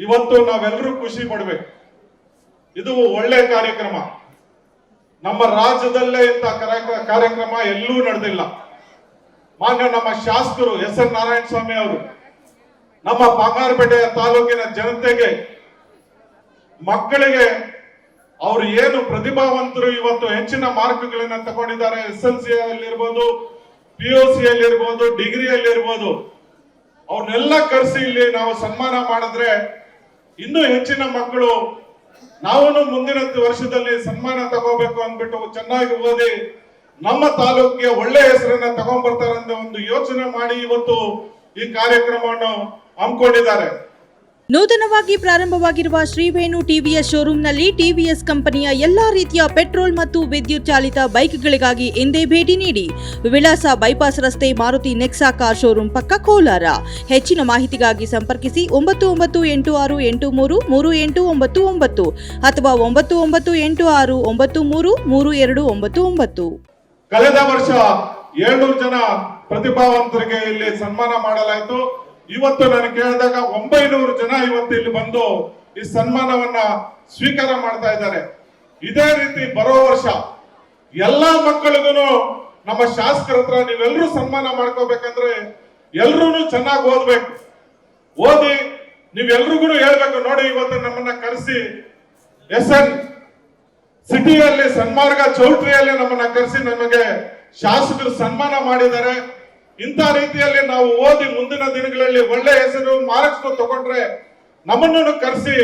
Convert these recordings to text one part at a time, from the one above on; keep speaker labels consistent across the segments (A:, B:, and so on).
A: ಇವತ್ತು ನಾವೆಲ್ಲರೂ ಖುಷಿ ಪಡ್ಬೇಕು. ಇದು ಒಳ್ಳೆ ಕಾರ್ಯಕ್ರಮ. ನಮ್ಮ ರಾಜ್ಯದಲ್ಲೇ ಇಂಥ ಕಾರ್ಯ- ಕಾರ್ಯಕ್ರಮ ಎಲ್ಲೂ ನಡೆದಿಲ್ಲ. ಮಾನ್ಯ ನಮ್ಮ ಶಾಸಕರು ಎಸ್ ಎನ್ ನಾರಾಯಣ ಸ್ವಾಮಿ ಅವರು, ನಮ್ಮ ಬಂಗಾರಪೇಟೆಯ ತಾಲೂಕಿನ ಜನತೆಗೆ, ಮಕ್ಕಳಿಗೆ ಅವರು ಏನು ಪ್ರತಿಭಾವಂತರು ಇವತ್ತು ಹೆಚ್ಚಿನ ಮಾರ್ಕ್ಗಳನ್ನ ತಗೊಂಡಿದ್ದಾರೆ. ಎಸ್ ಎಲ್ ಸಿ ಇರ್ಬೋದು ಪಿ ಯು ಸಿ ಅಲ್ಲಿ ಇರ್ಬೋದು ಡಿಗ್ರಿಯಲ್ಲಿ ಇರ್ಬೋದು ಅವ್ರನ್ನೆಲ್ಲ ಕರೆಸಿ ಇಲ್ಲಿ ನಾವು ಸನ್ಮಾನ ಮಾಡಿದ್ರೆ ಇನ್ನೂ ಹೆಚ್ಚಿನ ಮಕ್ಕಳು ನಾವು ಮುಂದಿನ ವರ್ಷದಲ್ಲಿ ಸನ್ಮಾನ ತಗೋಬೇಕು ಅಂದ್ಬಿಟ್ಟು ಚೆನ್ನಾಗಿ ಓದಿ ನಮ್ಮ ತಾಲೂಕಿಗೆ ಒಳ್ಳೆ ಹೆಸರನ್ನ ತಗೊಂಡ್ಬರ್ತಾರೆ ಅಂತ ಒಂದು ಯೋಚನೆ ಮಾಡಿ ಇವತ್ತು ಈ ಕಾರ್ಯಕ್ರಮವನ್ನು ಹಮ್ಮಿಕೊಂಡಿದ್ದಾರೆ.
B: ನೂತನವಾಗಿ ಪ್ರಾರಂಭವಾಗಿರುವ ಶ್ರೀವೇಣು ಟಿವಿಎಸ್ ಶೋರೂಂನಲ್ಲಿ ಟಿವಿಎಸ್ ಕಂಪನಿಯ ಎಲ್ಲಾ ರೀತಿಯ ಪೆಟ್ರೋಲ್ ಮತ್ತು ವಿದ್ಯುತ್ ಚಾಲಿತ ಬೈಕ್ಗಳಿಗಾಗಿ ಎಂದೇ ಭೇಟಿ ನೀಡಿ ವಿಳಾಸ ಬೈಪಾಸ್ ರಸ್ತೆ ಮಾರುತಿ ನೆಕ್ಸಾ ಕಾರ್ ಶೋರೂಮ್ ಪಕ್ಕ ಕೋಲಾರ. ಹೆಚ್ಚಿನ ಮಾಹಿತಿಗಾಗಿ ಸಂಪರ್ಕಿಸಿ ಒಂಬತ್ತು ಒಂಬತ್ತು ಎಂಟು ಆರು ಎಂಟು ಮೂರು ಮೂರು ಎಂಟು ಒಂಬತ್ತು ಒಂಬತ್ತು ಅಥವಾ ಒಂಬತ್ತು ಒಂಬತ್ತು ಎಂಟು ಆರು ಒಂಬತ್ತು ಮೂರು ಮೂರು ಎರಡು ಒಂಬತ್ತು ಒಂಬತ್ತು.
A: ಕಳೆದ ವರ್ಷ ಜನ ಪ್ರತಿಭಾವಂತರಿಗೆ ಇಲ್ಲಿ ಸನ್ಮಾನ ಮಾಡಲಾಯಿತು. ಇವತ್ತು ನಾನು ಕೇಳಿದಾಗ ಒಂಬೈನೂರು ಜನ ಇವತ್ತು ಇಲ್ಲಿ ಬಂದು ಈ ಸನ್ಮಾನವನ್ನ ಸ್ವೀಕಾರ ಮಾಡ್ತಾ ಇದ್ದಾರೆ. ಇದೇ ರೀತಿ ಬರೋ ವರ್ಷ ಎಲ್ಲಾ ಮಕ್ಕಳಿಗೂ ನಮ್ಮ ಶಾಸಕರ ಹತ್ರ ನೀವೆಲ್ಲರೂ ಸನ್ಮಾನ ಮಾಡ್ಕೋಬೇಕಂದ್ರೆ ಎಲ್ರೂ ಚೆನ್ನಾಗಿ ಓದ್ಬೇಕು. ಓದಿ ನೀವೆಲ್ರಿಗೂ ಹೇಳ್ಬೇಕು, ನೋಡಿ ಇವತ್ತು ನಮ್ಮನ್ನ ಕರೆಸಿ. ಎಸ್ ಎನ್ ಸಿಟಿಯಲ್ಲಿ ಸನ್ಮಾರ್ಗ ಚೌಟ್ರಿಯಲ್ಲಿ ನಮ್ಮನ್ನ ಕರೆಸಿ ನಮಗೆ ಶಾಸಕರು ಸನ್ಮಾನ ಮಾಡಿದ್ದಾರೆ. ಇಂಥ ರೀತಿಯಲ್ಲಿ ನಾವು ಓದಿ ಮುಂದಿನ ದಿನಗಳಲ್ಲಿ ಒಳ್ಳೆ ಹೆಸರು ಮಾರ್ಕ್ಸ್ ತಗೊಂಡ್ರೆ ನಮ್ಮನ್ನು ಕರೆಸಿ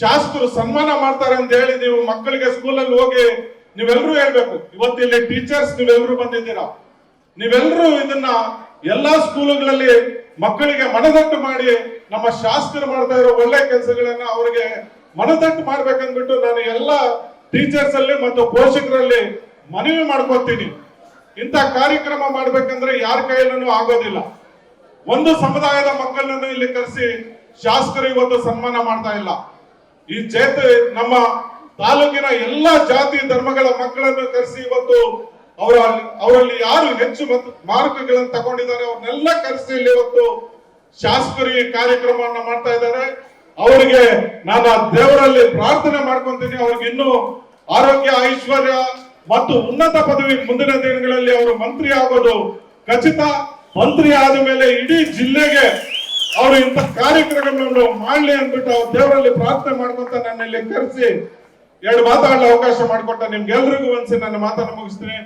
A: ಶಾಸಕರು ಸನ್ಮಾನ ಮಾಡ್ತಾರೆ ಅಂತ ಹೇಳಿ ನೀವು ಮಕ್ಕಳಿಗೆ ಸ್ಕೂಲಲ್ಲಿ ಹೋಗಿ ನೀವೆಲ್ಲರೂ ಹೇಳ್ಬೇಕು, ಇವತ್ತು ಇಲ್ಲಿ ಟೀಚರ್ಸ್ ನೀವೆಲ್ಲರೂ ಬಂದಿದ್ದೀರಾ? ನೀವೆಲ್ಲರೂ ಇದನ್ನ ಎಲ್ಲಾ ಸ್ಕೂಲುಗಳಲ್ಲಿ ಮಕ್ಕಳಿಗೆ ಮನದಟ್ಟು ಮಾಡಿ ನಮ್ಮ ಶಾಸ್ತ್ರ ಮಾಡ್ತಾ ಇರೋ ಒಳ್ಳೆ ಕೆಲಸಗಳನ್ನ ಅವರಿಗೆ ಮನದಟ್ಟು ಮಾಡ್ಬೇಕಂದ್ಬಿಟ್ಟು ನಾನು ಎಲ್ಲ ಟೀಚರ್ಸ್ ಅಲ್ಲಿ ಮತ್ತು ಪೋಷಕರಲ್ಲಿ ಮನವಿ ಮಾಡ್ಕೊತೀನಿ. ಇಂಥ ಕಾರ್ಯಕ್ರಮ ಮಾಡ್ಬೇಕಂದ್ರೆ ಯಾರ ಕೈಯಲ್ಲೂ ಆಗೋದಿಲ್ಲ. ಒಂದು ಸಮುದಾಯದ ಮಕ್ಕಳನ್ನು ಇಲ್ಲಿ ಕರೆಸಿ ಶಾಸಕರು ಇವತ್ತು ಸನ್ಮಾನ ಮಾಡ್ತಾ ಇಲ್ಲ. ಈ ಚೇತ ನಮ್ಮ ತಾಲೂಕಿನ ಎಲ್ಲಾ ಜಾತಿ ಧರ್ಮಗಳ ಮಕ್ಕಳನ್ನು ಕರೆಸಿ ಇವತ್ತು ಅವರ ಅವರಲ್ಲಿ ಯಾರು ಹೆಚ್ಚು ಮಾರ್ಕ್ಗಳನ್ನು ತಗೊಂಡಿದ್ದಾರೆ ಅವ್ರನ್ನೆಲ್ಲ ಕರೆಸಿ ಇಲ್ಲಿ ಇವತ್ತು ಶಾಸಕರು ಈ ಕಾರ್ಯಕ್ರಮವನ್ನ ಮಾಡ್ತಾ ಇದ್ದಾರೆ. ಅವರಿಗೆ ನಾನು ದೇವರಲ್ಲಿ ಪ್ರಾರ್ಥನೆ ಮಾಡ್ಕೊಂತೀನಿ. ಅವ್ರಿಗೆ ಇನ್ನೂ ಆರೋಗ್ಯ, ಐಶ್ವರ್ಯ ಮತ್ತು ಉನ್ನತ ಪದವಿ ಮುಂದಿನ ದಿನಗಳಲ್ಲಿ ಅವರು ಮಂತ್ರಿ ಆಗೋದು ಖಚಿತ. ಮಂತ್ರಿ ಆದ ಮೇಲೆ ಇಡೀ ಜಿಲ್ಲೆಗೆ ಅವರು ಇಂಥ ಕಾರ್ಯಕ್ರಮಗಳನ್ನು ಮಾಡಲಿ ಅಂದ್ಬಿಟ್ಟು ಅವ್ರ ದೇವರಲ್ಲಿ ಪ್ರಾರ್ಥನೆ ಮಾಡ್ಕೊಂತ ನನ್ನಲ್ಲಿ ಕರೆಸಿ ಎರಡು ಮಾತಾಡಲು ಅವಕಾಶ ಮಾಡಿಕೊಟ್ಟ ನಿಮ್ಗೆಲ್ರಿಗೂ ಒಂದ್ಸಿ ನನ್ನ ಮಾತನ್ನು ಮುಗಿಸ್ತೀನಿ.